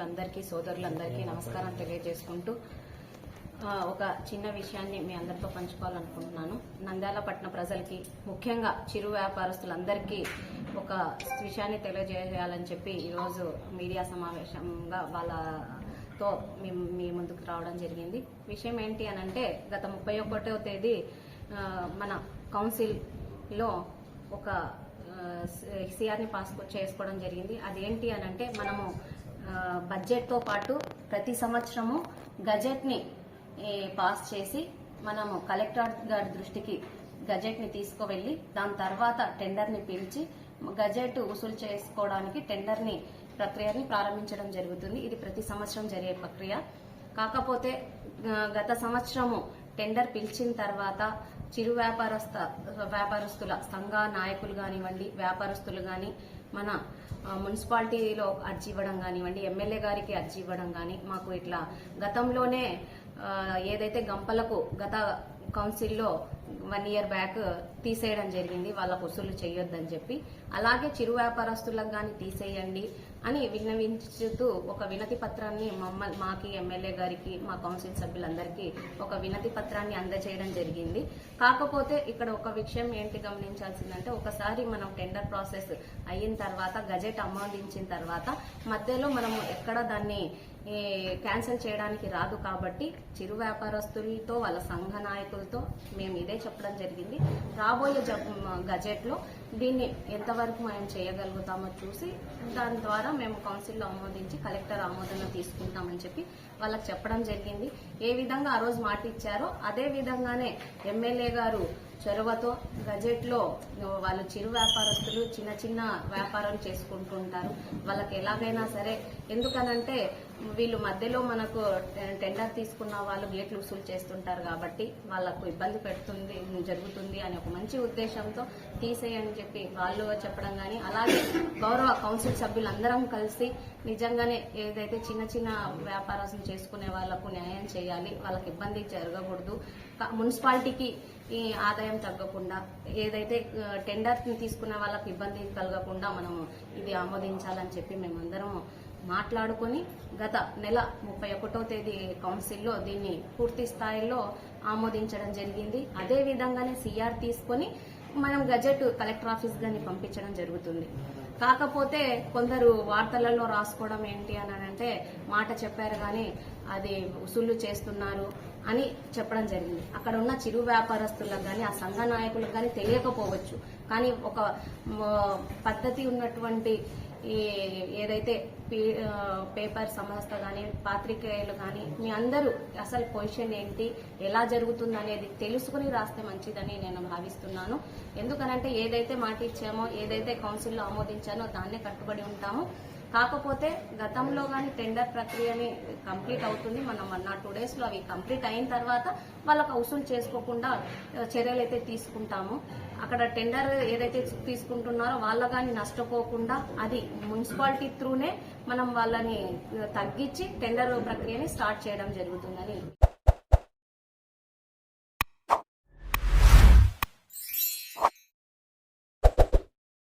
అందరికీ సోదరులందరికీ నమస్కారం తెలియజేసుకుంటూ ఒక చిన్న విషయాన్ని మీ అందరితో పంచుకోవాలనుకుంటున్నాను. నంద్యాల పట్టణ ప్రజలకి ముఖ్యంగా చిరు వ్యాపారస్తులందరికీ ఒక విషయాన్ని తెలియజేయాలని చెప్పి ఈరోజు మీడియా సమావేశంగా వాళ్ళతో మీ మీ ముందుకు రావడం జరిగింది. విషయం ఏంటి అని అంటే గత ముప్పై ఒకటో తేదీ మన కౌన్సిల్లో ఒక సిఆర్ని పాస్ చేసుకోవడం జరిగింది. అదేంటి అని అంటే మనము బడ్జెట్తో పాటు ప్రతి సంవత్సరము గజెట్ని పాస్ చేసి మనము కలెక్టర్ గారి దృష్టికి గజెట్ని తీసుకువెళ్ళి దాని తర్వాత టెండర్ని పిలిచి గజెట్ వసూలు చేసుకోవడానికి టెండర్ని ప్రక్రియని ప్రారంభించడం జరుగుతుంది. ఇది ప్రతి సంవత్సరం జరిగే ప్రక్రియ. కాకపోతే గత సంవత్సరము టెండర్ పిలిచిన తర్వాత చిరు వ్యాపారస్థ వ్యాపారస్తుల సంఘ నాయకులు కానివ్వండి వ్యాపారస్తులు కానీ మన మున్సిపాలిటీలో అర్జీ ఇవ్వడం కానివ్వండి ఎమ్మెల్యే గారికి అర్జీ ఇవ్వడం కానీ మాకు ఇట్లా గతంలోనే ఏదైతే గంపలకు గత కౌన్సిల్లో వన్ ఇయర్ బ్యాక్ తీసేయడం జరిగింది వాళ్ళకు వసూలు చేయొద్దని చెప్పి అలాగే చిరు వ్యాపారస్తులకు కానీ తీసేయండి అని విన్నవించుతూ ఒక వినతి పత్రాన్ని మమ్మల్ని మాకి ఎమ్మెల్యే గారికి మా కౌన్సిల్ సభ్యులందరికీ ఒక వినతి పత్రాన్ని అందజేయడం జరిగింది. కాకపోతే ఇక్కడ ఒక విషయం ఏంటి గమనించాల్సిందంటే ఒకసారి మనం టెండర్ ప్రాసెస్ అయిన తర్వాత గజెట్ ఆమోదించిన తర్వాత మధ్యలో మనము ఎక్కడ దాన్ని క్యాన్సిల్ చేయడానికి రాదు కాబట్టి చిరు వ్యాపారస్తులతో వాళ్ళ సంఘ నాయకులతో మేము ఇదే చెప్పడం జరిగింది. రాబోయే గజెట్లో దీన్ని ఎంతవరకు మనం చేయగలుగుతామో చూసి దాని ద్వారా మేము కౌన్సిల్లో ఆమోదించి కలెక్టర్ ఆమోదన తీసుకుంటామని చెప్పి వాళ్ళకి చెప్పడం జరిగింది. ఏ విధంగా ఆ రోజు మాట ఇచ్చారో అదే విధంగానే ఎమ్మెల్యే గారు చొరవతో గజెట్లో వాళ్ళు చిరు వ్యాపారస్తులు చిన్న చిన్న వ్యాపారం చేసుకుంటుంటారు. వాళ్ళకి ఎలాగైనా సరే ఎందుకనంటే వీళ్ళు మధ్యలో మనకు టెండర్ తీసుకున్న వాళ్ళు గేట్లు వసూలు చేస్తుంటారు కాబట్టి వాళ్ళకు ఇబ్బంది పెడుతుంది జరుగుతుంది అని ఒక మంచి ఉద్దేశంతో తీసేయని చెప్పి వాళ్ళు చెప్పడం కానీ అలాగే గౌరవ కౌన్సిల్ సభ్యులందరం కలిసి నిజంగానే ఏదైతే చిన్న చిన్న వ్యాపారం చేసుకునే వాళ్ళకు న్యాయం చేయాలి వాళ్ళకి ఇబ్బంది జరగకూడదు. మున్సిపాలిటీకి ఈ ఆదాయం తగ్గకుండా ఏదైతే టెండర్ తీసుకున్న వాళ్ళకి ఇబ్బంది కలగకుండా మనం ఇది ఆమోదించాలని చెప్పి మేమందరం మాట్లాడుకొని గత నెల ముప్పై ఒకటో తేదీ కౌన్సిల్లో దీన్ని పూర్తి స్థాయిలో ఆమోదించడం జరిగింది. అదే విధంగానే సిఆర్ తీసుకొని మనం గజెట్ కలెక్టర్ ఆఫీస్ గాని పంపించడం జరుగుతుంది. కాకపోతే కొందరు వార్తలలో రాసుకోవడం ఏంటి అని అంటే మాట చెప్పారు కానీ అది వసూళ్ళు చేస్తున్నారు అని చెప్పడం జరిగింది. అక్కడ ఉన్న చిరు వ్యాపారస్తులకు కానీ ఆ సంఘ నాయకులకు కానీ తెలియకపోవచ్చు. కానీ ఒక పద్ధతి ఉన్నటువంటి ఈ ఏదైతే పీ- పేపర్ సంస్థ కానీ పాత్రికేయులు కానీ మీ అందరూ అసలు పొజిషన్ ఏంటి ఎలా జరుగుతుంది అనేది తెలుసుకుని రాస్తే మంచిదని నేను భావిస్తున్నాను. ఎందుకనంటే ఏదైతే మాట ఇచ్చామో ఏదైతే కౌన్సిల్లో ఆమోదించానో దాన్నే కట్టుబడి ఉంటాము. కాకపోతే గతంలో కానీ టెండర్ ప్రక్రియని కంప్లీట్ అవుతుంది. మనం వన్ నాట్ టూ డేస్లో అవి కంప్లీట్ అయిన తర్వాత వాళ్ళకు వసూలు చేసుకోకుండా చర్యలు అయితే తీసుకుంటాము. అక్కడ టెండర్ ఏదైతే తీసుకుంటున్నారో వాళ్ళ కానీ నష్టపోకుండా అది మున్సిపాలిటీ త్రూనే మనం వాళ్ళని తగ్గించి టెండర్ ప్రక్రియని స్టార్ట్ చేయడం జరుగుతుందని